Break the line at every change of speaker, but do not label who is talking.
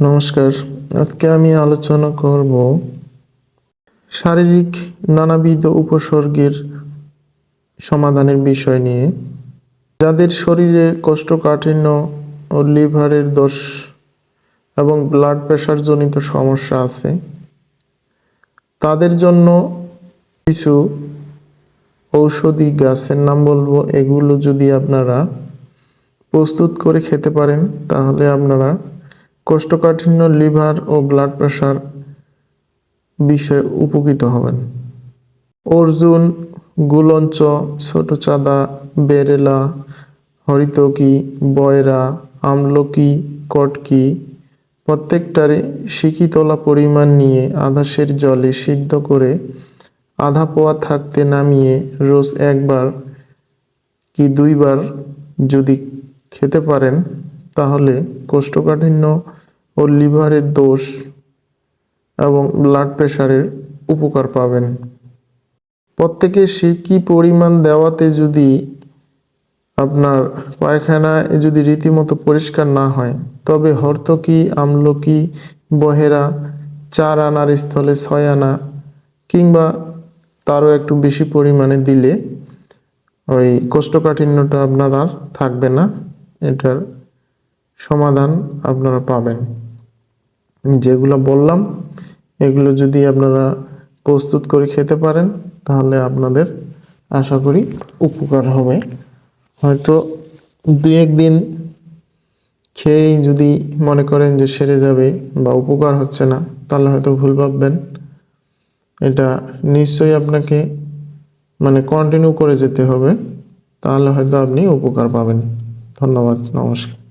নমস্কার। আজকে আমি আলোচনা করব শারীরিক নানাবিধ উপসর্গের সমাধানের বিষয় নিয়ে। যাদের শরীরে কোষ্ঠকাঠিন্য ও লিভারের দোষ এবং ব্লাড প্রেশার জনিত সমস্যা আছে, তাদের জন্য কিছু ঔষধি গাছের নাম বলব। এগুলো যদি আপনারা প্রস্তুত করে খেতে পারেন, তাহলে আপনারা কোষ্ঠকাঠিন্য, লিভার ও ব্লাড প্রেশার বিষয়ে উপকৃত হবেন। অর্জুন, গুলঞ্চ, ছোট চাঁদা, বেরেলা, হরিতকি, বয়রা, আমলকি, কটকি প্রত্যেকটারে শিকিতলা পরিমাণ নিয়ে আধা সের জলে সিদ্ধ করে আধা পোয়া থাকতে নামিয়ে রোজ একবার কি দুইবার যদি খেতে পারেন তাহলে কোষ্ঠকাঠিন্য ও লিভারের দোষ এবং ব্লাড প্রেশারের উপকার পাবেন। প্রত্যেকে সিকি পরিমাণ দেওয়াতে যদি আপনার পায়খানা যদি রীতিমতো পরিষ্কার না হয়, তবে হর্তকি আমলকি বহেরা, চার আনার স্থলে ছয় আনা কিংবা তারও একটু বেশি পরিমাণে দিলে ওই কোষ্ঠকাঠিন্যটা আপনার আর থাকবে না, এটার সমাধান আপনারা পাবেন। যেগুলো বললাম, এগুলো যদি আপনারা প্রস্তুত করে খেতে পারেন, তাহলে আপনাদের আশা করি উপকার হবে। হয়তো দু একদিন খেয়েই যদি মনে করেন যে সেরে যাবে বা উপকার হচ্ছে না, তাহলে হয়তো ভুল ভাববেন। এটা নিশ্চয়ই আপনাকে মানে কন্টিনিউ করে যেতে হবে, তাহলে হয়তো আপনি উপকার পাবেন। ধন্যবাদ, নমস্কার।